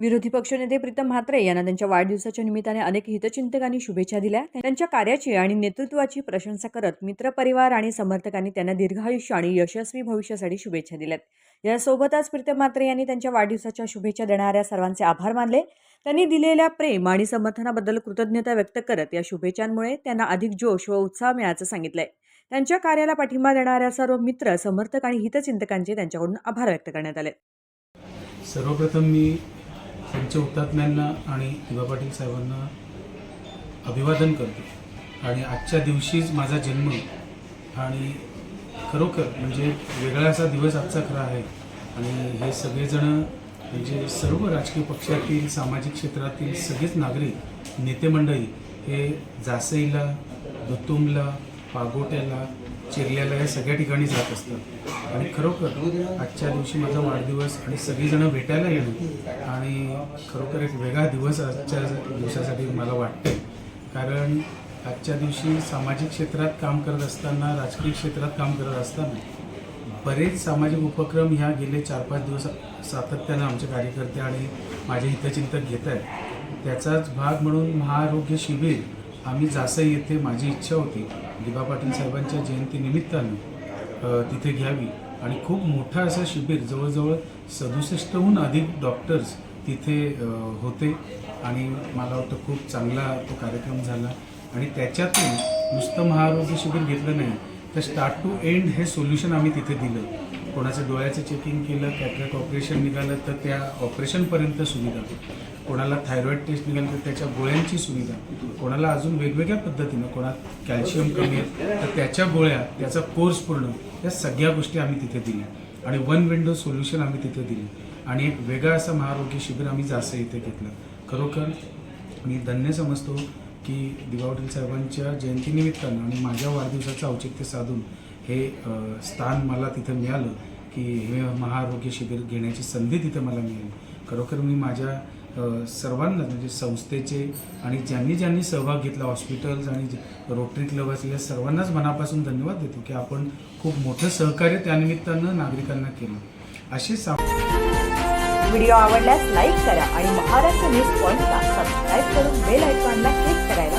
विरोधी पक्षनेते प्रीतम म्हात्रे यांना त्यांच्या वाढदिवसाच्या निमित्ताने अनेक हितचिंतकांनी शुभेच्छा दिल्या. त्यांच्या कार्याची आणि नेतृत्वाची प्रशंसा करत मित्रपरिवार आणि समर्थकांनी त्यांना दीर्घायुष्य आणि यशस्वी भविष्यासाठी शुभेच्छा दिल्यात. यासोबतच प्रीतम म्हात्रे यांनी त्यांच्या वाढदिवसाच्या शुभेच्छा देणाऱ्या सर्वांचे आभार मानले. त्यांनी दिलेल्या प्रेम आणि समर्थनाबद्दल कृतज्ञता व्यक्त करत या शुभेच्छांमुळे त्यांना अधिक जोश व उत्साह मिळाल्याचं सांगितलंय. त्यांच्या कार्याला पाठिंबा देणाऱ्या सर्व मित्र समर्थक आणि हितचिंतकांचे त्यांच्याकडून आभार व्यक्त करण्यात आले. सर्वप्रथम मी त्यांच्या हुतात्म्यांना आणि दिवा पाटील साहेबांना अभिवादन करतो. आणि आजच्या दिवशीच माझा जन्म आणि खरोखर म्हणजे वेगळा असा दिवस आजचा खरा आहे. आणि हे सगळेजण म्हणजे सर्व राजकीय पक्षातील सामाजिक क्षेत्रातील सगळेच नागरिक नेते मंडळी हे जासईला दुतुमला पागोट्याला चिरल्याला हे सगळ्या ठिकाणी जात असतात आणि खरोखर आजच्या दिवशी माझा वाढदिवस आणि सगळीजणं भेटायला येणं आणि खरोखर एक वेगळा दिवस आजच्या दिवसासाठी मला वाटते कारण आजच्या दिवशी सामाजिक क्षेत्रात काम करत असताना राजकीय क्षेत्रात काम करत असताना बरेच सामाजिक उपक्रम ह्या गेले चार पाच दिवस सातत्यानं आमचे कार्यकर्ते आणि माझे हितचिंतक घेत आहेत त्याचाच भाग म्हणून महाआरोग्य शिबिर आम्ही जासई येथे माझी इच्छा होती. दिबा पाटील साहेबांच्या जयंतीनिमित्तानं तिथे घ्यावी. आणि खूप मोठं असं शिबिर जवळजवळ सदुसष्टहून अधिक डॉक्टर्स तिथे होते. आणि मला वाटतं खूप चांगला तो कार्यक्रम झाला. आणि त्याच्यातून नुसतं महाआरोग्य शिबिर घेतलं नाही तर स्टार्ट टू एंड हे सोल्युशन आम्ही तिथे दिलं. कोणाचं डोळ्याचं चेकिंग केलं कॅटरॅक ऑपरेशन निघालं तर त्या ऑपरेशनपर्यंत सुविधा. कोणाला थायरॉईड टेस्ट निघालं तर त्याच्या गोळ्यांची सुविधा. कोणाला अजून वेगवेगळ्या पद्धतीनं कोणात कॅल्शियम कमी आहे तर त्याच्या गोळ्या त्याचा कोर्स पूर्ण या सगळ्या गोष्टी आम्ही तिथे दिल्या. आणि वन विंडो सोल्युशन आम्ही तिथे दिले. आणि एक वेगळा असं महारोग्य शिबिर आम्ही जास्त इथे घेतलं. खरोखर मी धन्य समजतो की दिवावटील साहेबांच्या जयंतीनिमित्तानं आणि माझ्या वाढदिवसाचं औचित्य साधून हे स्थान मला तिथं मिळालं की हे महाआरोग्य शिबिर घेण्याची संधी तिथं मला मिळाली. खरोखर मी माझ्या सर्वांना म्हणजे संस्थेचे आणि ज्यांनी ज्यांनी सहभाग घेतला हॉस्पिटल्स आणि रोटरी क्लब असलेल्या सर्वांनाच मनापासून धन्यवाद देतो की आपण खूप मोठं सहकार्य त्यानिमित्तानं नागरिकांना केलं. असे सा व्हिडिओ आवडल्यास लाईक करा आणि महाराष्ट्र न्यूज पॉइंटला सबस्क्राईब करून बेल आयकॉनला क्लिक करायला